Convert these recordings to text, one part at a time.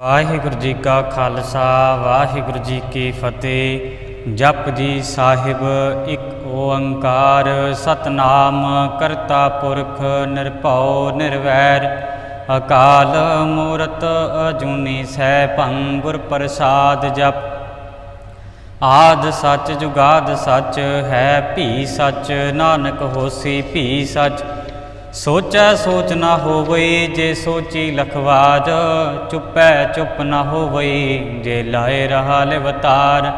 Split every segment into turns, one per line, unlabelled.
ਵਾਹਿਗੁਰੂ ਜੀ ਕਾ ਖਾਲਸਾ, ਵਾਹਿਗੁਰੂ ਜੀ ਕੀ ਫਤਿਹ। ਜਪ ਜੀ ਸਾਹਿਬ, ਇੱਕ ਓੰਕਾਰ, ਸਤਨਾਮ ਕਰਤਾ ਪੁਰਖ ਨਿਰਭਉ ਨਿਰਵੈਰ। ਅਕਾਲ ਮੂਰਤ ਅਜੂਨੀ ਸੈਭੰ ਗੁਰ ਪ੍ਰਸਾਦ ਜਪ। ਆਦ ਸੱਚ ਜੁਗਾਦ ਸੱਚ, ਹੈ ਭੀ ਸੱਚ, ਨਾਨਕ ਹੋਸੀ ਭੀ ਸੱਚ। ਸੋਚੈ ਸੋਚ ਨਾ ਹੋਵਈ, ਜੇ ਸੋਚੀ ਲਖਵਾਜ, ਚੁੱਪੈ ਚੁੱਪ ਨਾ ਹੋਵਈ, ਜੇ ਲਾਏ ਰਹਾ ਲਿਵਤਾਰ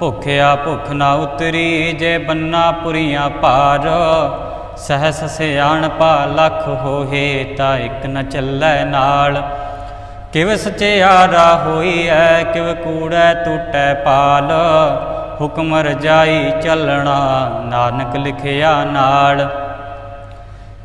ਭੁਖਿਆ ਭੁਖ ਨਾ ਉਤਰੀ, ਜੇ ਬੰਨਾ ਪੁਰੀਆਂ ਪਾਰ, ਸਹਸ ਸਿਆਣਪਾ ਲਖ ਹੋਏ ਤਾਂ ਇੱਕ ਨ ਚੱਲੈ ਨਾਲ। ਕਿਵ ਸਚਿਆਰਾ ਹੋਈ ਐ ਕਿਵ ਕੂੜੈ ਟੂਟੈ ਪਾਲ, ਹੁਕਮ ਰਜਾਈ ਚੱਲਣਾ, ਨਾਨਕ ਲਿਖਿਆ ਨਾਲ।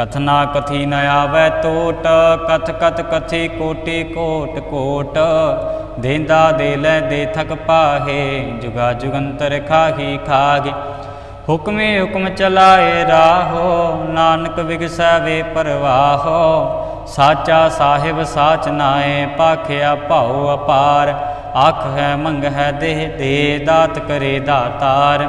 ਕਥਨਾ ਕਥੀ ਨ ਆਵੈ ਟੋਟ ਕਥ ਕਥ ਕਥੀ ਕੋਟੀ ਕੋਟ ਕੋਟ। ਦੇਂਦਾ ਦੇ ਲੈ ਦੇ ਥਕ ਪਾਹੇ, ਜੁਗਾ ਜੁਗੰਤਰ ਖਾਹੀ ਖਾਗੇ ਹੁਕਮੇ ਹੁਕਮ ਚਲਾਏ ਰਾਹੋ, ਨਾਨਕ ਵਿਗਸੈ ਵੇ ਪਰਵਾਹੋ। ਸਾਚਾ ਸਾਹਿਬ ਸਾਚ ਨਾਏ, ਪਾਖਿਆ ਭਾਉ ਅਪਾਰ। ਆਖ ਹੈ ਮੰਗ ਹੈ ਦੇਹ ਦੇ, ਦਾਤ ਕਰੇ ਦਾਤਾਰ।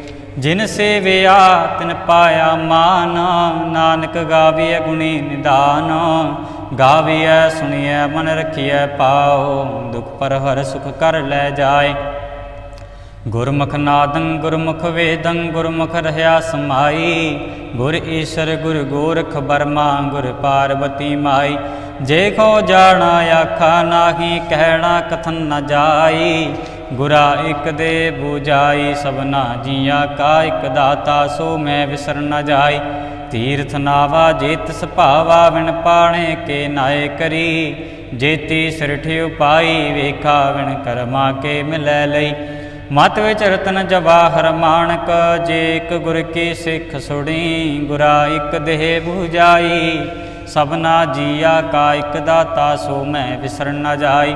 ਜਿਨ ਸੇਵਿਆ ਤਿਨ ਪਾਇਆ ਮਾਨ, ਨਾਨਕ ਗਾਵੀਐ ਗੁਣੀ ਨਿਦਾਨ। ਗਾਵੀਐ, ਸੁਣੀਐ, ਮਨ ਰਖੀਐ ਪਾਉ ਦੁਖ ਪਰ ਹਰ ਸੁਖ ਕਰ ਲੈ ਜਾਏ। ਗੁਰਮੁਖ ਨਾਦੰ, ਗੁਰਮੁਖ ਵੇਦੰ, ਗੁਰਮੁਖ ਰਹਾ ਸਮਾਈ। ਗੁਰ ਈਸ਼ਰ, ਗੁਰ ਗੋਰਖ ਬਰਮਾ ਗੁਰ ਪਾਰਵਤੀ ਮਾਈ। ਜੇ ਕੋ ਜਾਣਾ, ਆਖਾ ਨਾਹੀ, ਕਹਿਣਾ, ਕਥਨ ਨ ਜਾਈ। ਗੁਰਾ ਇਕ ਦੇ 부ਜਾਈ ਸਭਨਾ ਜੀਆ ਕਾ ਇਕ ਦਾਤਾ, ਸੋ ਮੈਂ ਵਿਸਰ ਨ ਜਾਈ। ਤੀਰਥ ਨਾਵਾ, ਜੇਤ ਸੁਭਾਵਾ ਵਿਣ ਪਾਣੇ ਕੇ ਨਾਏ ਕਰੀ। ਜੇਤੀ ਸਿਰਠਿ ਉਪਾਈ ਵੇਖਾ ਵਿਣ ਕਰਮਾ ਕੇ ਮਿਲੈ ਲਈ। ਮਤ ਵਿੱਚ ਰਤਨ ਜਵਾਹਰ ਮਾਣਕ, ਜੇ ਇਕ ਗੁਰ ਕੀ ਸਿੱਖ ਸੁਣੀ, ਗੁਰਾ ਇਕ ਦੇਹ 부ਜਾਈ ਸਭਨਾ ਜੀਆ ਕਾ ਇਕ ਦਾਤਾ, ਸੋ ਮੈਂ ਵਿਸਰ ਨ ਜਾਈ।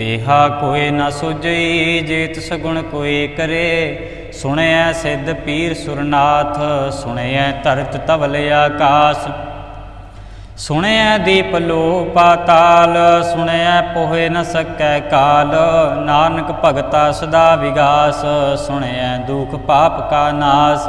ਤੇਹਾ ਕੋਈ ਨਾ ਸੁਝਈ ਜੇ ਤਿਸ ਕੋਈ ਕਰੇ। ਸੁਣਿਐ ਸਿੱਧ ਪੀਰ ਸੁਰਨਾਥ, ਸੁਣਿਐ ਧਰਤ ਤਵਲ ਆਕਾਸ। ਸੁਣਿਐ ਦੀਪ ਲੋ ਪਾਤਾਲ ਸੁਣਿਐ ਪੋਹੇ ਨ ਸਕੈ ਕਾਲ। ਨਾਨਕ ਭਗਤਾ ਸਦਾ ਵਿਗਾਸ, ਸੁਣਿਐ ਦੁਖ ਪਾਪ ਕਾ ਨਾਸ।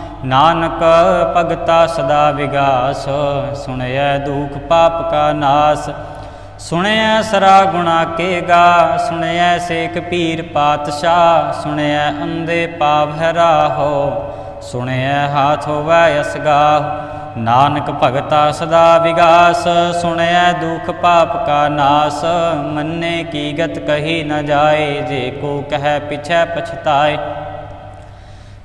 ਨਾਨਕ ਭਗਤਾ ਸਦਾ ਵਿਗਾਸ, ਸੁਣਿਐ ਦੁਖ ਪਾਪ ਕਾ ਨਾਸ, ਸੁਣਿਐ ਸਰਾ ਗੁਣਾ ਕੇ ਗਾ, ਸੁਣਿਐ ਸੇਖ ਪੀਰ ਪਾਤਸ਼ਾਹ, ਸੁਣਿਐ ਅੰਦੇ ਪਾਪ ਹੈ ਰਾਹੋ ਸੁਣਿਐ ਹਾਥ ਹੋਵੈ ਅਸਗਾਹ ਨਾਨਕ ਭਗਤਾ ਸਦਾ ਵਿਗਾਸ, ਸੁਣਿਐ ਦੁਖ ਪਾਪ ਕਾ ਨਾਸ, ਮੰਨੇ ਕੀ ਗਤ ਕਹੀ ਨ ਜਾਏ, ਜੇ ਕੋ ਕਹੈ ਪਿਛੈ ਪਛਤਾਏ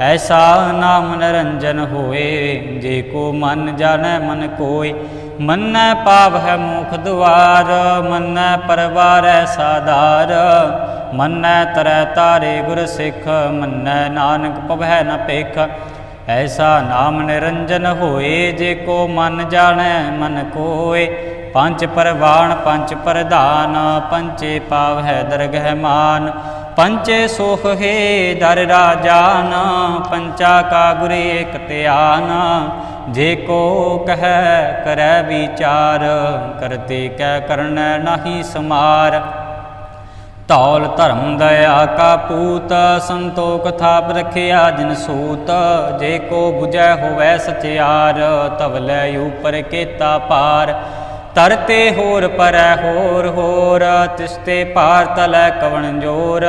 ਐਸਾ ਨਾਮ ਨਿਰੰਜਨ ਹੋਏ, ਜੇ ਕੋ ਮਨ ਜਾਣੈ ਮਨ ਕੋਇ ਮੰਨੈ ਪਾਵ ਹੈ ਮੁਖ ਦੁਆਰ, ਮੰਨੈ ਪਰਵਾਰੈ ਸਾਧਾਰ, ਮੰਨੈ ਤਰੈ ਤਾਰੇ ਗੁਰ ਸਿੱਖ, ਮੰਨੈ ਨਾਨਕ ਪਵੈ ਨ ਪੇਖ ਐਸਾ ਨਾਮ ਨਿਰੰਜਨ ਹੋਏ, ਜੇ ਕੋ ਮਨ ਜਾਣੈ ਮਨ ਕੋਏ, ਪੰਜ ਪਰਵਾਣ ਪੰਜ ਪ੍ਰਧਾਨ ਪੰਚੇ ਪਾਵ ਹੈ ਦਰਗਹਿ ਮਾਨ। ਪੰਚੇ ਸੁਖ ਹੈ ਦਰ ਰਾਜਾਨ ਪੰਚਾ ਕਾ ਗੁਰੇ ਇਕ ਧਿਆਨ। ਜੇ ਕੋ ਕਹੈ, ਕਰੈ ਵਿਚਾਰ, ਕਰਤੇ ਕੈ ਕਰਨੈ ਨਾਹੀ ਸਮਾਰ। ਤੌਲ ਧਰਮ ਦਇਆ ਕਾ ਪੂਤ, ਸੰਤੋਖ ਥਾਪ ਰਖਿਆ ਜਿਨ ਸੂਤ। ਜੇ ਕੋ 부ਜੈ ਹੋਵੈ ਸਚਿਆਰ ਤਵਲੇ ਉਪਰ ਕੇਤਾ ਪਾਰ। ਤਰਤੇ ਹੋਰ ਪਰੈ ਹੋਰ ਹੋਰ ਤਿਸਤੇ ਪਾਰ ਤਲੈ ਕਵਣ ਜੋਰ।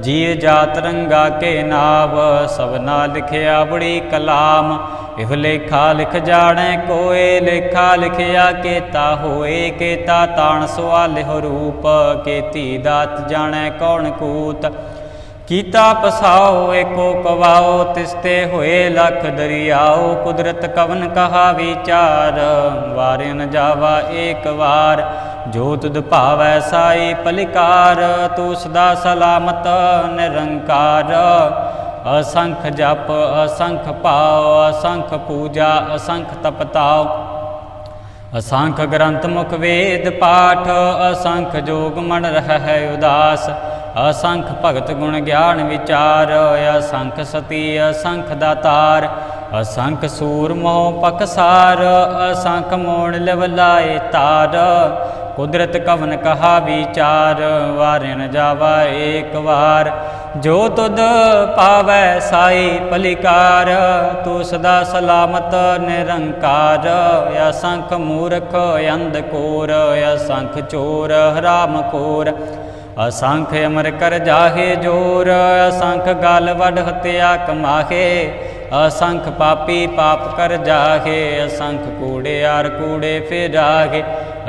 ਜੀ ਜਾਤ ਰੰਗਾ ਕੇ ਨਾਵ ਸਭਨਾ ਲਿਖਿਆ ਬੜੀ ਕਲਾਮ। ਇਹ ਲੇਖਾ ਲਿਖ ਜਾਣੈ ਕੋਏ, ਲੇਖਾ ਲਿਖਿਆ ਕੇਤਾ ਹੋਏ। ਕੇਤਾ ਤਾਣ ਸਵਾਲਿਹ ਰੂਪ, ਕੇਤੀ ਦਾਤ ਜਾਣੈ ਕੌਣ ਕੂਤ। ਕੀਤਾ ਪਸਾਓ, ਏਕੋ ਕਵਾਓ ਤਿਸਤੇ ਹੋਏ ਲਖ ਦਰਿਆਓ, ਕੁਦਰਤ ਕਵਨ ਕਹਾ ਵਿਚਾਰ ਵਾਰਿ ਨ ਜਾਵਾ ਏਕ ਵਾਰ, ਜੋ ਤੁਧ ਭਾਵੈ ਸਾਈ ਪਲਿਕਾਰ ਤੂੰ ਸਦਾ ਸਲਾਮਤ ਨਿਰੰਕਾਰ। ਅਸੰਖ ਜਪ, ਅਸੰਖ ਭਾਉ, ਅਸੰਖ ਪੂਜਾ, ਅਸੰਖ ਤਪਤਾਉ। ਅਸੰਖ ਗ੍ਰੰਥ ਮੁਖ ਵੇਦ ਪਾਠ, ਅਸੰਖ ਜੋਗ ਮਨ ਰਹਿ ਉਦਾਸ। ਅਸੰਖ ਭਗਤ ਗੁਣ ਗਿਆਨ ਵਿਚਾਰ, ਅਸੰਖ ਸਤੀ, ਅਸੰਖ ਦਾਤਾਰ, ਅਸੰਖ ਸੂਰ ਮੋਹ ਪਕਸਾਰ ਅਸੰਖ ਮੋਣ ਲਵਲਾਏ ਤਾਰ, ਕੁਦਰਤ ਕਵਨ ਕਹਾ ਵਿਚਾਰ ਵਾਰਿਨ ਜਾਵਾ ਏਕ ਵਾਰ, ਜੋ ਤੁਧ ਪਾਵੈ ਸਾਈ ਪਲਿਕਾਰ, ਤੂੰ ਸਦਾ ਸਲਾਮਤ ਨਿਰੰਕਾਰ, ਅਸੰਖ ਮੂਰਖ ਅੰਧ ਕੋਰ, ਅਸੰਖ ਚੋਰ ਹਰਾਮ ਕੋਰ ਅਸੰਖ ਅਮਰ ਕਰ ਜਾਹੇ ਜੋਰ, ਅਸੰਖ ਗਲ ਵਡ ਹਤਿਆ ਕਮਾਹੇ, ਅਸੰਖ ਪਾਪੀ ਪਾਪ ਕਰ ਜਾਹੇ, ਅਸੰਖ ਕੂੜੇ ਆਰ ਕੂੜੇ ਫਿਰਾਹੇ,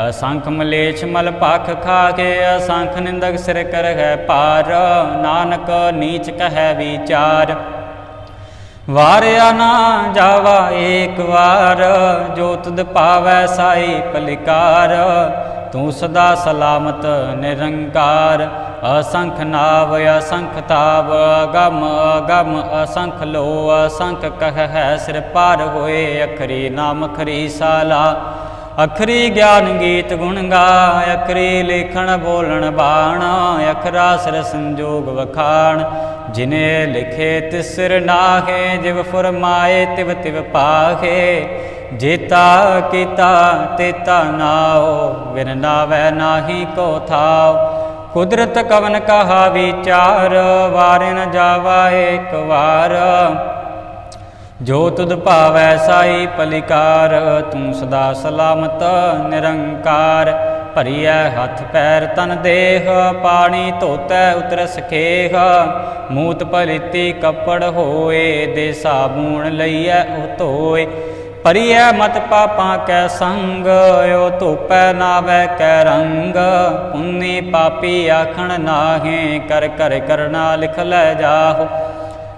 ਅਸੰਖ ਮਲੇਛ ਮਲ ਪਖ ਖਾਗੇ ਅਸੰਖ ਨਿੰਦਕ ਸਿਰ ਕਰ ਹੈ ਪਾਰ ਨਾਨਕ ਨੀਚ ਕਹੈ ਵਿਚਾਰ। ਵਾਰਿਆ ਨਾ ਜਾਵਾ ਏਕ ਵਾਰ, ਜੋ ਤੁਧ ਪਾਵੈ ਸਾਈ ਪਲਿਕਾਰ ਤੂੰ ਸਦਾ ਸਲਾਮਤ, ਨਿਰੰਕਾਰ, ਅਸੰਖ ਨਾਵ, ਅਸੰਖ ਤਾਵ, ਅਗਮ ਅਗਮ, ਅਸੰਖ ਲੋ ਅਸੰਖ ਕਹ ਹੈ ਸਿਰ ਪਾਰ ਹੋਏ, ਅਖਰੀ ਨਾਮ ਖਰੀ ਸਾਲਾ। ਅਖਰੀ ਗਿਆਨ ਗੀਤ ਗੁਣ ਗਾ ਅਖਰੀ ਲੇਖਣ ਬੋਲਣ ਬਾਣਾ, ਅਖਰਾ ਸਿਰ ਸੰਜੋਗ ਵਖਾਣ। ਜਿਨੇ ਲਿਖੇ ਤਿਸਰ ਨਾਹੇ, ਜਿਵ ਫਰਮਾਏ ਤਿਵ ਤਿਵ ਪਾਹੇ। ਜੇਤਾ ਕੀਤਾ ਤੇਤਾ ਨਾਓ ਵਿਨ ਨਾਵੈ ਨਾਹੀ ਕੋ ਥਾਉ। ਕੁਦਰਤ ਕਵਨ ਕਹਾ ਵਿਚਾਰ ਵਾਰਿ ਨ ਜਾਵਾ ਏਕ ਵਾਰ। ਜੋ ਤੁਧ ਭਾਵੈ ਸਾਈ ਪਲਿਕਾਰ, ਤੂੰ ਸਦਾ ਸਲਾਮਤ ਨਿਰੰਕਾਰ। ਭਰੀਐ ਹੱਥ ਪੈਰ ਤਨ ਦੇਹ, ਪਾਣੀ ਧੋਤੈ ਉਤਰ ਸਖੇਹ ਮੂਤ ਪਲਿਤੀ ਕੱਪੜ ਹੋਏ ਦੇ ਸਾਬੂਣ ਲਈਐ ਉਹ ਧੋਏ ਪਰਿਐ ਮਤ ਪਾਪਾਂ ਕੈ ਸੰਗ, ਓ ਧੋਪੈ ਨਾਵੈ ਕੈ ਰੰਗ। ਪੁੰਨੀ ਪਾਪੀ ਆਖਣ ਨਾਹੇ, ਕਰ ਕਰ ਕਰਨਾ ਲਿਖ ਲੈ ਜਾਹੋ।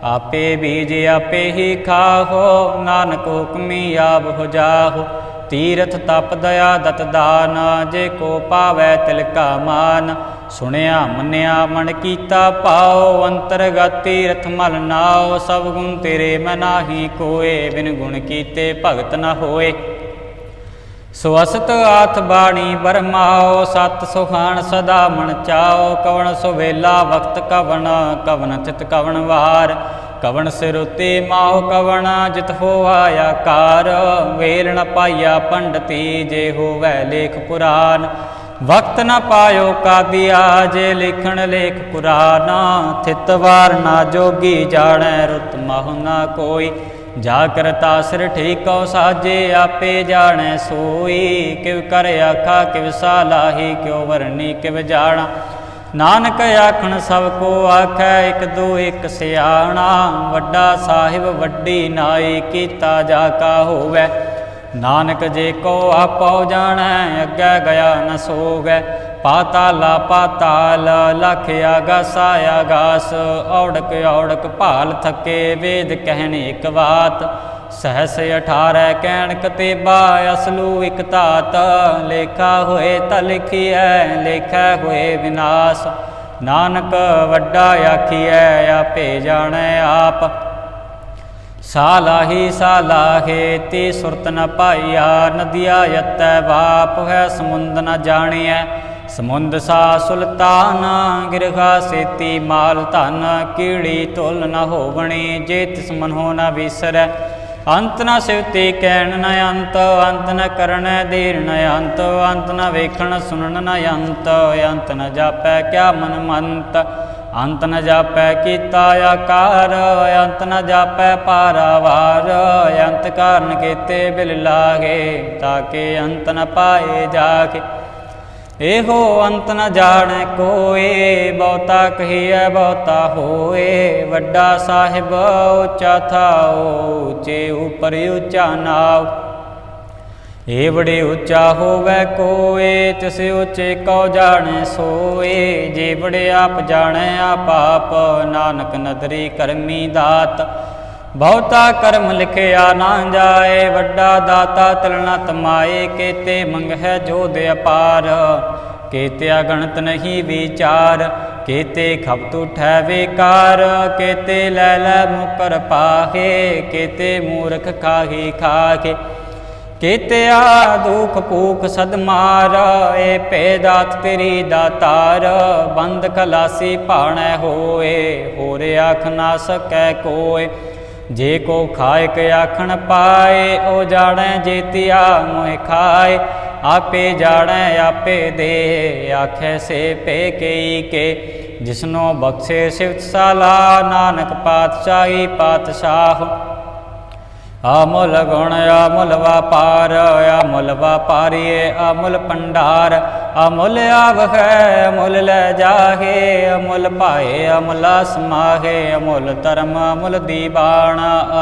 ਆਪੇ ਬੀਜ ਆਪੇ ਹੀ ਖਾਹੋ, ਨਾਨਕ ਹੁਕਮੀ ਆਪ ਹੋ ਜਾਹੋ। ਤੀਰਥ ਤਪ ਦਇਆ ਦਤ ਦਾਨ, ਜੇ ਕੋ ਪਾਵੈ ਤਿਲ ਕਾ ਮਾਨ। ਸੁਣਿਆ, ਮੰਨਿਆ, ਮਨ ਕੀਤਾ ਪਾਉ ਅੰਤਰਗਤ ਤੀਰਥ ਮਲ ਨਾਉ ਸਭ ਗੁਣ ਤੇਰੇ ਮੈਂ ਨਾਹੀ ਕੋਏ, ਬਿਨ ਗੁਣ ਕੀਤੇ ਭਗਤ ਨ ਹੋਏ। ਸਵਸਤ ਆਥ ਬਾਣੀ ਬਰਮਾਓ, ਸਤ ਸੁਖਾਨ ਸਦਾ ਮਨ ਚਾਓ। ਕਵਣ ਸੁਵੇਲਾ, ਵਕਤ ਕਵਣ, ਕਵਨ ਤਿਤ ਕਵਣ ਵਾਰ। ਕਵਣ ਸਿਰੁਤੇ ਮਾਹੁ ਕਵਣ, ਜਿਤ ਹੋਆ ਕਾਰ ਵੇਲ ਨ ਪਾਇਆ ਪੰਡਤੀ ਜੇ ਹੋਵੈ ਲੇਖ ਪੁਰਾਨ। ਵਕਤ ਨ ਪਾਇਓ ਕਾਦੀਆ ਜੇ ਲਿਖਣ ਲੇਖ ਪੁਰਾਨ। ਥਿਤ ਵਾਰ ਨਾ ਜੋਗੀ ਜਾਣੈ ਰੁਤ ਮਹੁ ਨਾ ਕੋਈ। ਜਾ ਕਰਤਾ ਸਿਰ ਠੀਕੋ ਸਾਜੇ, ਆਪੇ ਜਾਣੈ ਸੋਈ। ਕਿਵ ਕਰ ਆਖਾ ਕਿਵ ਸਾਲਾਹੀ, ਕਿਉ ਵਰਨੀ ਕਿਵ ਜਾਣਾ। ਨਾਨਕ ਆਖਣ ਸਭ ਕੋ ਆਖੈ ਇਕ ਦੋ ਇਕ ਸਿਆਣਾ, ਵੱਡਾ ਸਾਹਿਬ ਵੱਡੀ ਨਾਈ ਕੀਤਾ ਜਾ ਕਾ ਹੋਵੈ। ਨਾਨਕ ਜੇ ਕੋ ਆਪੋ ਜਾਣੈ, ਅੱਗੇ ਗਿਆ ਨ ਸੋਗੈ ਪਾਤਾਲਾ ਪਾਤਾਲ ਲਖ ਆਗਾਸ ਆਗਾਸ ਔੜਕ ਔੜਕ ਭਾਲ ਥਕੇ ਵੇਦ ਕਹਿਣ ਇਕ ਬਾਤ। ਸਹਸ 18 ਕਹਿਣ ਕਤੇਬਾ, ਅਸਲੂ ਇਕ ਧਾਤ। ਲੇਖਾ ਹੋਏ ਤਾ ਲਿਖੀਐ, ਲੇਖਾ ਹੋਏ ਵਿਨਾਸ਼। ਨਾਨਕ ਵੱਡਾ ਆਖੀਐ, ਆਪੇ ਜਾਣੈ ਆਪ। ਸਾਲਾਹੀ ਸਾਲਾਹੇ ਤੇ ਸੁਰਤ ਨ ਪਾਈਆ, ਨਦੀਆ ਯਤੈ ਬਾਪ ਹੈ, ਸਮੁੰਦ ਨ ਜਾਣਿਐ। ਸਮੁੰਦ ਸਾ ਸੁਲਤਾਨ, ਗਿਰਗਾ ਸੇਤੀ ਮਾਲ ਧਨ। ਕੀੜੀ ਤੁਲ ਨ ਹੋਵਣੀ, ਜੇ ਤਿਸ ਮਨੋ ਨ ਵਿਸਰੈ। ਅੰਤ ਨ ਸਿਵਤੇ ਕਹਿਣ ਨ ਅੰਤ ਅੰਤ ਨ ਕਰਣ ਦੇਰ ਨ ਅੰਤ ਅੰਤ ਨ ਵੇਖਣ ਸੁਣਨ ਨ ਅੰਤ ਅੰਤ ਨ ਜਾਪੈ ਕਿਆ ਮਨ ਮੰਤ। ਅੰਤ ਨ ਜਾਪੈ ਕੀਤਾ ਆਕਾਰ, ਅੰਤ ਨ ਜਾਪੈ ਪਾਰਾਵਾਰ। ਅੰਤ ਕਾਰਨ ਕੀਤੇ ਬਿਲ ਲਾਗੇ ਤਾਕੇ ਅੰਤ ਨ ਪਾਏ ਜਾਗੇ। ਇਹੋ ਅੰਤ ਨ ਜਾਣੈ ਕੋਏ, ਬਹੁਤਾ ਕਹੀਐ, ਬਹੁਤਾ ਹੋਏ। ਵੱਡਾ ਸਾਹਿਬ ਉਚਾ ਥਾਉ, ਉੱਚੇ ਉਪਰ ਉੱਚਾ ਨਾਉ। ਏ ਬੜੇ ਉੱਚਾ ਹੋਵੇ ਕੋਏ, ਤਿਸ ਉੱਚੇ ਕਉ ਜਾਣੈ ਸੋਏ। ਜੇ ਬੜੇ ਆਪ ਜਾਣੈ, ਆਪ ਆਪ ਨਾਨਕ ਨਦਰੀ ਕਰਮੀ ਦਾਤ। ਬਹੁਤਾ ਕਰਮ ਲਿਖਿਆ ਨਾ ਜਾਏ, ਵੱਡਾ ਦਾਤਾ ਤਲਣਾ ਤਮਾਏ, ਕੀਤੇ ਮੰਗਹਿ ਜੋਦ ਅਪਾਰ। ਕੀਤੇ ਗਣਤ ਨਹੀਂ ਵਿਚਾਰ, ਕੀਤੇ ਖਪਤ ਉਠੈ ਵਿਕਾਰ। ਕੀਤੇ ਲੈ ਲੈ ਮੁਕਰ ਪਾਹੇ, ਕੀਤੇ ਮੂਰਖ ਖਾਹੀ। ਖਾਕੇ ਕੀਤਿਆ ਦੁਖ ਭੂਖ ਸਦਮਾਰ ਏ ਭੇ ਦਾਤ ਤੇਰੀ। ਦਾਤਾਰ ਬੰਦ ਖਲਾਸੀ ਭਾਣੈ ਹੋਏ, ਹੋਰ ਆਖ ਨਾ ਸਕੈ ਕੋਏ। ਜੇ ਕੋ ਖਾਇ ਕੇ ਆਖਣ ਪਾਏ, ਉਹ ਜਾਣੈ ਜੇਤਿਆ ਮੋਹਿ ਖਾਏ। ਆਪੇ ਜਾਣੈ, ਆਪੇ ਦੇ, ਆਖੈ ਸੇ ਪੇ ਕਈ ਕੇ। ਜਿਸਨੋ ਬਖਸ਼ੇ ਸਿਵਤ ਸਾਲਾ, ਨਾਨਕ ਪਾਤਸ਼ਾਹੀ ਪਾਤਸ਼ਾਹ। ਅਮੁੱਲ ਗੁਣ ਅਮੁੱਲ ਵਪਾਰ ਅਮੁੱਲ ਵਪਾਰੀਏ ਅਮੁੱਲ ਭੰਡਾਰ। ਅਮੁੱਲ ਆਵ ਹੈ ਅਮੁੱਲ ਲੈ ਜਾਹੇ, ਅਮੁੱਲ ਭਾਏ, ਅਮੁੱਲ ਸਮਾਹੇ, ਅਮੁੱਲ ਧਰਮ, ਅਮੁੱਲ ਦੀਵਾਨ,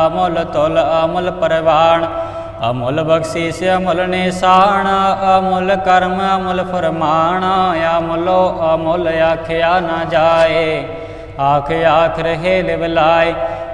ਅਮੁੱਲ ਤੁਲ, ਅਮੁੱਲ ਪਰਵਾਨ, ਅਮੁੱਲ ਬਖਸ਼ੀਸ਼, ਅਮੁੱਲ ਨਿਸ਼ਾਨ, ਅਮੁੱਲ ਕਰਮ, ਅਮੁੱਲ ਫਰਮਾਨ, ਅਮੁੱਲੋ ਅਮੁੱਲ ਆਖਿਆ ਨਾ ਜਾਏ, ਆਖ ਆਖ ਰਹੇ ਲਿਵ ਲਾਏ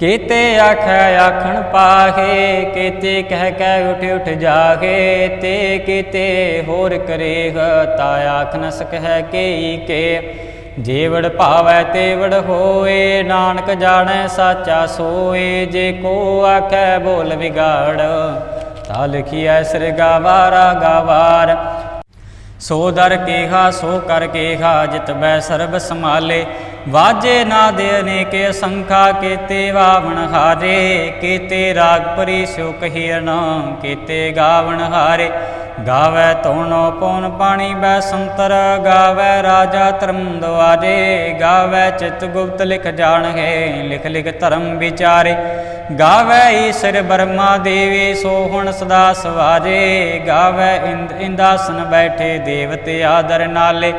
ਕੀਤੇ ਆਖੈ ਆਖਣ ਪਾਹੇ, ਕੀਤੇ ਕਹਿ ਕਹਿ ਉਠ ਉਠ ਜਾਗੇ ਤੇ ਕੀਤੇ ਹੋਰ ਕਰੇਹ, ਤਾ ਆਖ ਨ ਸਕਹਿ ਕੇਈ ਕੇ। ਜੇਵੜ ਭਾਵੈ ਤੇਵੜ ਹੋਏ, ਨਾਨਕ ਜਾਣੈ ਸਾਚਾ ਸੋਏ, ਜੇ ਕੋ ਆਖੈ ਬੋਲ ਵਿਗਾੜ, ਤਾ ਲਿਖੀਐ ਸਿਰ ਗਾਵਾਰਾ ਗਾਵਾਰ। ਸੋ ਦਰ ਕੇਹਾ, ਸੋ ਕਰ ਕੇਹਾ, ਜਿਤ ਬੈ ਸਰਬ ਸਮਾਲੇ ਵਾਜੇ ਨਾ ਦੇ ਅਨੇਕੇ ਅਸੰਖਾ ਕੀਤੇ ਵਾਵਣ ਹਾਰੇ, ਕੀਤੇ ਰਾਗ ਪਰੀ ਸਿਉ ਕਹੀਨ ਕੀਤੇ ਗਾਵਣ ਹਾਰੇ। ਗਾਵੇ ਤੋਣੋ ਪੌਣ ਪਾਣੀ ਬੈ ਸੰਤਰ, ਗਾਵੇ ਰਾਜਾ ਧਰਮ ਦਵਾਰੇ ਗਾਵੇ ਚਿਤ ਗੁਪਤ ਲਿਖ ਜਾਣਗੇ, ਲਿਖ ਲਿਖ ਧਰਮ ਵਿਚਾਰੇ। ਗਾਵੇ ਈਸ਼ਰ ਬਰਮਾ ਦੇਵੀ, ਸੋ ਹੁਣ ਸਦਾ ਸਵਾਰੇ ਗਾਵੇ ਇੰਦ ਇੰਦਾਸਨ ਬੈਠੇ ਦੇਵਤੇ ਆਦਰ ਨਾਲੇ।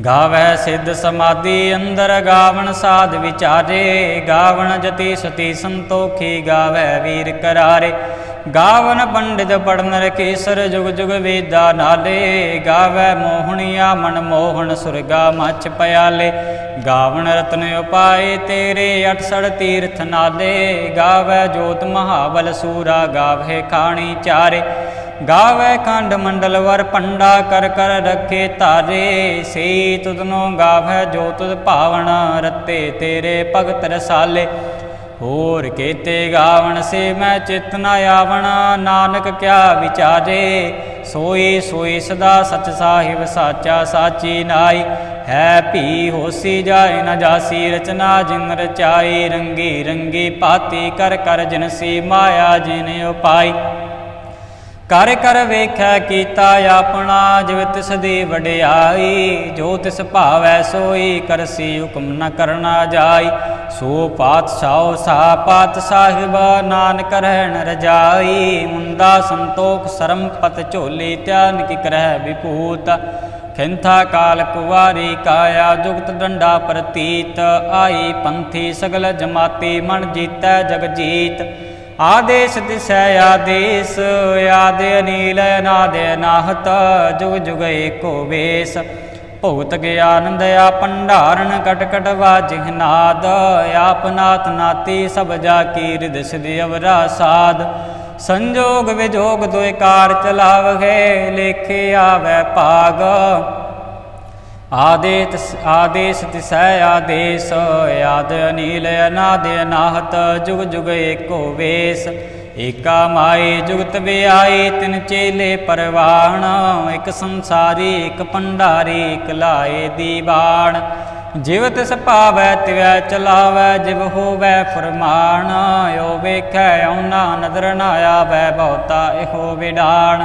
ਗਾਵੈ ਸਿੱਧ ਸਮਾਧੀ, ਅੰਦਰ ਗਾਵਣ ਸਾਧ ਵਿਚਾਰੇ। ਗਾਵਣ ਜਤੀ ਸਤੀ ਸੰਤੋਖੀ ਗਾਵੈ ਵੀਰ ਕਰਾਰੇ। ਗਾਵਨ ਪੰਡਿਤ ਪੜਨ ਰਕੇਸਰ, ਜੁਗ ਜੁਗ ਵੇਦਾ ਨਾਲੇ। ਗਾਵੈ ਮੋਹਣੀਆ ਮਨ ਮੋਹਣ, ਸੁਰਗਾ ਮਛ ਪਿਆਲੇ। ਗਾਵਨ ਰਤਨ ਉਪਾਏ, ਤੇਰੇ 68 ਤੀਰਥ ਨਾਲੇ। ਗਾਵੈ ਜੋਤ ਮਹਾਬਲ ਸੂਰਾ, ਗਾਵੇ ਖਾਣੀ ਚਾਰੇ। ਗਾਵੇ ਖੰਡ ਮੰਡਲ ਵਰ ਪੰਡਾ ਕਰ ਕਰ ਰੱਖੇ ਤਾਰੇ ਸੇ ਤੁਧਨੋ ਗਾਵੇ ਜੋ ਤੁਧ ਭਾਵਨ ਰਤੇ ਤੇਰੇ ਭਗਤ ਰਸਾਲੇ। ਹੋਰ ਕੇਤੇ ਗਾਵਣ ਸੇ ਮੈਂ ਚਿਤ ਨ ਆਵਣ, ਨਾਨਕ ਕਿਆ ਵਿਚਾਰੇ। ਸੋਈ ਸੋਈ ਸਦਾ ਸਚ ਸਾਹਿਬ ਸਾਚਾ ਸਾਚੀ ਨਾਈ। ਹੈ ਭੀ ਹੋਸੀ ਜਾਏ ਨ ਜਾਸੀ ਰਚਨਾ ਜਿਨ ਰਚਾਈ ਰੰਗੀ ਰੰਗੀ ਪਾਤੀ ਕਰ ਕਰ ਜਿਨਸੀ ਮਾਇਆ ਜਿਨ ਉਪਾਈ। ਕਰ ਕਰ ਵੇਖੈ ਕੀਤਾ ਆਪਣਾ, ਜਿਵ ਤਿਸ ਦੀ ਵਡਿਆਈ, ਜੋ ਤਿਸ ਭਾਵੈ ਸੋਈ, ਕਰਸੀ ਹੁਕਮ ਨ ਕਰਨਾ ਜਾਈ। ਸੋ ਪਾਤਸ਼ਾਹ, ਸਾ ਪਾਤ ਸਾਹਿਬ, ਨਾਨਕ ਰਹਿਣ ਰਜਾਈ। ਮੁੰਦਾ ਸੰਤੋਖ ਸਰਮ ਪਤ ਝੋਲੀ ਧਿਆਨ ਕੀ ਕਰਹਿ ਵਿਪੂਤ ਖਿੰਥਾ ਕਾਲ ਕੁਵਾਰੀ ਕਾਇਆ, ਜੁਗਤ ਡੰਡਾ ਪ੍ਰਤੀਤ। ਆਈ ਪੰਥੀ ਸਗਲ ਜਮਾਤੀ, ਮਨ ਜੀਤੈ ਜਗ ਜੀਤ ਆਦੇਸ਼ ਦਿਸੈ ਆਦੇਸ਼, ਆਦ ਅਨੀਲ ਅਨਾਦ ਅਨਾਹਤ ਜੁਗ ਜੁਗ ਏਕੋ ਵੇਸ। ਭਗਤ ਗਿਆਨੰਦ ਆ ਭੰਡਾਰਨ ਕਟਕਟ ਕਟ ਵਾਜਿ ਨਾਦ। ਆਪ ਨਾਥ ਨਾਤੀ, ਸਭ ਜਾ ਕੀ ਰਿਦ ਸਿਧ ਅਵਰਾ ਸਾਧ ਸੰਜੋਗ ਵਿਜੋਗ ਦੁਇ ਕਾਰ ਚਲਾਵਗੇ ਲੇਖੇ ਆਵੈ ਭਾਗ। ਆਦੇਤ ਆਦੇਸ਼ ਤਿਸੈ ਆਦੇਸ਼, ਆਦ ਅਨੀਲ ਅਨਾਦ ਅਨਾਹਤ, ਜੁਗ ਜੁਗ ਏਕੋ ਵੇਸ। ਏਕਾ ਮਾਏ ਜੁਗਤ ਵਿਆਏ, ਤਿਨ ਚੇਲੇ ਪਰਵਾਣ। ਇਕ ਸੰਸਾਰੀ, ਇਕ ਭੰਡਾਰੀ, ਇਕ ਲਾਏ ਦੀਵਾਨ। ਜਿਵਤ ਸਪਾਵੈ ਤਿਵੈ ਚਲਾਵੈ, ਜਿਵ ਹੋਵੈ ਫਰਮਾਨ। ਓ ਵੇਖੈ ਔਨਾ ਨਦਰ ਨਾ ਆਵੈ, ਬਹੁਤਾ ਇਹੋ ਵਿਡਾਣ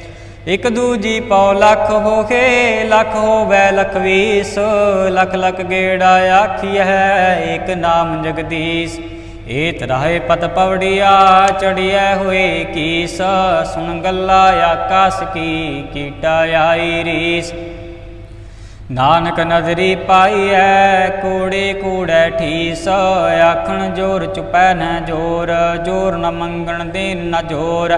ਇਕ ਦੂਜੀ ਪਉ ਲੱਖ ਹੋਗੇ ਲੱਖ ਹੋਵੈ ਲਖ ਵੀਸ ਲਖ ਲਖ ਗੇੜਾ ਆਖੀਐ, ਏਕ ਨਾਮ ਜਗਦੀਸ਼। ਏਤ ਰਾਹੇ ਪਤ ਪਵੜੀਆ, ਚੜੀਐ ਹੋਏ ਕੀਸ। ਸੁਣ ਗੱਲਾ ਆਕਾਸ ਕੀ ਕੀਟਾ ਆਈ ਰੀਸ। ਨਾਨਕ ਨਜ਼ਰੀ ਪਾਈਐ, ਕੂੜੇ ਕੂੜੈ ਠੀਸ। ਆਖਣ ਜੋਰ ਚੁਪੈ ਨ ਜੋਰ ਜੋਰ ਨ ਮੰਗਣ ਦੇ ਨ ਜੋਰ।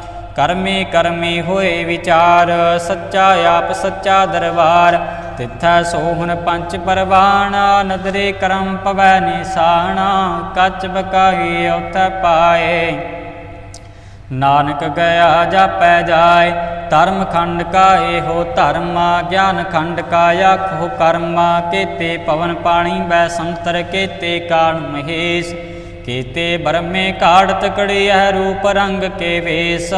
ਕਰਮੀ ਕਰਮੀ ਹੋਏ ਵਿਚਾਰ, ਸੱਚਾ ਆਪ ਸੱਚਾ ਦਰਬਾਰ। ਤਿੱਥੈ ਸੋਹਣ ਪੰਚ ਪਰਵਾਣਾ, ਨਦਰੇ ਕਰਮ ਪਵੈ ਨਿਸ਼ਾਣਾ ਕੱਚ ਬਕਾਈ ਉਥੈ ਪਾਏ। ਨਾਨਕ ਗਿਆ ਜਾਪੈ ਜਾਏ, ਧਰਮ ਖੰਡ ਕਾ ਇਹੋ ਧਰਮਾ, ਗਿਆਨ ਖੰਡ ਕਾ ਆਖੋ ਕਰਮਾ, ਕੇਤੇ ਪਵਨ ਪਾਣੀ ਬੈ ਸੰਤਰ, ਕੇਤੇ ਕਾਣ ਮਹੇਸ਼। ਕੇਤੇ ਬਰਮੇ ਕਾੜਤ ਕੜਿਐ ਰੂਪ ਰੰਗ ਕੇ ਵੇਸ,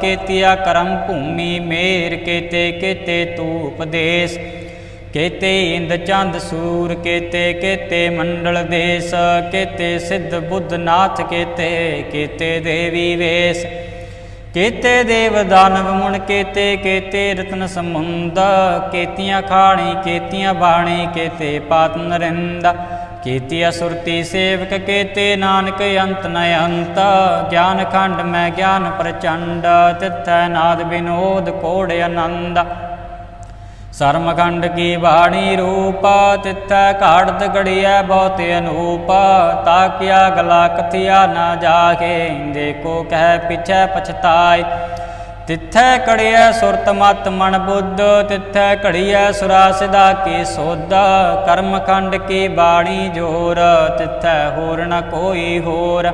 ਕੇਤਿਆ ਕਰਮ ਭੂਮੀ ਮੇਰ, ਕੇਤੇ ਕੇਤੇ ਤੂ ਉਪਦੇਸ਼ ਕੇਤੇ ਇੰਦ ਚੰਦ ਸੂਰ, ਕੇਤੇ ਕੇਤੇ ਮੰਡਲ ਦੇਸ, ਕੇਤੇ ਸਿੱਧ ਬੁੱਧ ਨਾਥ, ਕੇਤੇ ਕੇਤੇ ਦੇਵੀ ਵੇਸ, ਕੇਤੇ ਦੇਵ ਦਾਨਵ ਮੁਣ ਕੇਤੇ ਕੇਤੇ ਰਤਨ ਸਮੁੰਦ ਕੇਤੀਆਂ ਖਾਣੀ, ਕੇਤੀਆਂ ਬਾਣੀ, ਕੇਤੇ ਪਾਤ ਨਰਿੰਦਾ ਕੇਤੀ ਅਸੁਰਤੀ ਸੇਵਕ ਕੇਤੇ ਨਾਨਕ ਅੰਤ ਨ ਅੰਤ, ਗਿਆਨ ਖੰਡ ਮੈਂ ਗਿਆਨ ਪ੍ਰਚੰਡ, ਤਿਥੈ ਨਾਦ ਬਿਨੋਦ ਕੋੜ ਆਨੰਦ। ਸਰਮਖੰਡ ਕੀ ਬਾਣੀ ਰੂਪ, ਤਿੱਥੈ ਘਾੜਤ ਗੜੀਐ ਬਹੁਤ ਅਨੂਪ ਤਾਕਿਆ ਗਲਾ ਕਥਿਆ ਨਾ ਜਾਗੇ ਦੇਖੋ ਕਹਿ ਪਿਛੈ ਪਛਤਾਏ। ਤਿੱਥੈ ਕੜਿਐ ਸੁਰਤ ਮਤ ਮਨ ਬੁੱਧ, ਤਿੱਥੈ ਘੜੀਐ ਸੁਰਾ ਸਿਦਾ ਕੀ ਸੋਧ, ਕਰਮ ਖੰਡ ਕੀ ਬਾਣੀ ਜੋਰ, ਤਿੱਥੈ ਹੋਰ ਨ ਕੋਈ ਹੋਰ।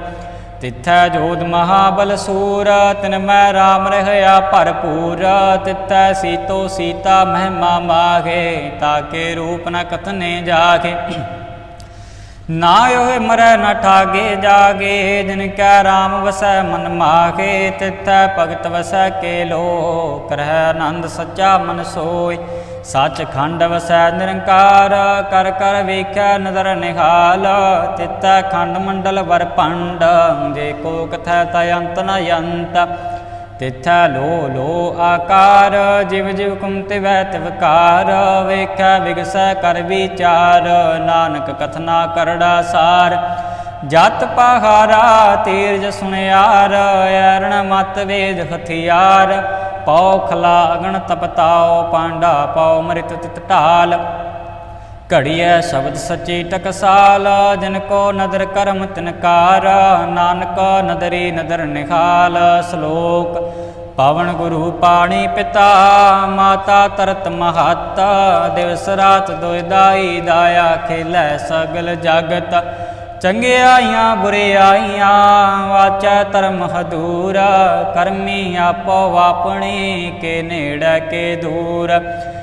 ਤਿੱਥੈ ਜੋਧ ਮਹਾਬਲ ਸੂਰ, ਤਿਨ ਮੈਂ ਰਾਮ ਰਹਿਆ ਭਰਪੂਰ। ਤਿੱਥੈ ਸੀਤੋ ਸੀਤਾ ਮਹਿਮਾ ਮਾਗੇ ਤਾਕੇ ਰੂਪ ਨ ਕਥਨੇ ਜਾਗੇ ਨਾ ਹੋਏ ਮਰੈ ਨ ਠਾਗੇ ਜਾਗੇ, ਜਿਨ ਕੈ ਰਾਮ ਵਸੈ ਮਨ ਮਾਗੇ ਤਿਤੈ ਭਗਤ ਵਸੈ ਕੇ ਲੋ ਕਰਹਿ ਆਨੰਦ ਸੱਚਾ ਮਨ ਸੋਈ ਸੱਚ ਖੰਡ ਵਸੈ ਨਿਰੰਕਾਰ, ਕਰ ਕਰ ਵੇਖੈ ਨਦਰ ਨਿਹਾਲ ਤਿਤੈ ਖੰਡ ਮੰਡਲ ਵਰ ਭੰਡ, ਜੇ ਕੋ ਕਥੈ ਤ ਨ ਅੰਤ ਤਿਥੈ ਲੋ ਲੋ ਆਕਾਰ, ਜਿਵ ਜਿਵ ਕੁੰਤੇ ਵੈ ਤਿਵਕਾਰ ਵੇਖੈ ਵਿਗਸੈ ਕਰ ਵਿਚਾਰ, ਨਾਨਕ ਕਥਨਾ ਕਰੜਾ ਸਾਰ। ਜਤ ਪਹਾਰਾ ਤੀਰਜ ਸੁਨਿਆਰ, ਐਰਣ ਮਤ ਵੇਦ ਹਥਿਆਰ। ਪਉ ਖਲਾ ਅਗਣ ਤਪਤਾਓ ਪਾਂਡਾ ਪਉ ਮ੍ਰਿਤ ਤਿਤ ਢਾਲ। ਘੜੀਐ ਸ਼ਬਦ ਸੱਚੀ ਟਕਸਾਲ, ਜਿਨ ਕੋ ਨਦਰ ਕਰਮ ਤਿਨਕਾਰ ਨਾਨਕ ਨਦਰੀ ਨਦਰ ਨਿਖਾਲ ਸ਼ਲੋਕ ਪਾਵਨ ਗੁਰੂ ਪਾਣੀ ਪਿਤਾ, ਮਾਤਾ ਤਰਤ ਮਹਤ, ਦਿਵਸ ਰਾਤ ਦੁਇਦਾਈ ਦਾਇਆ ਖੇਲੇ ਸਗਲ ਜਗਤ। ਚੰਗਿਆਈਆਂ ਬੁਰਿਆਈਆਂ ਵਾਚੈ ਧਰਮ ਹਦੂਰ, ਕਰਮੀ ਆਪੋ ਆਪਣੀ, ਕੇ ਨੇੜੇ ਕੇ ਦੂਰ।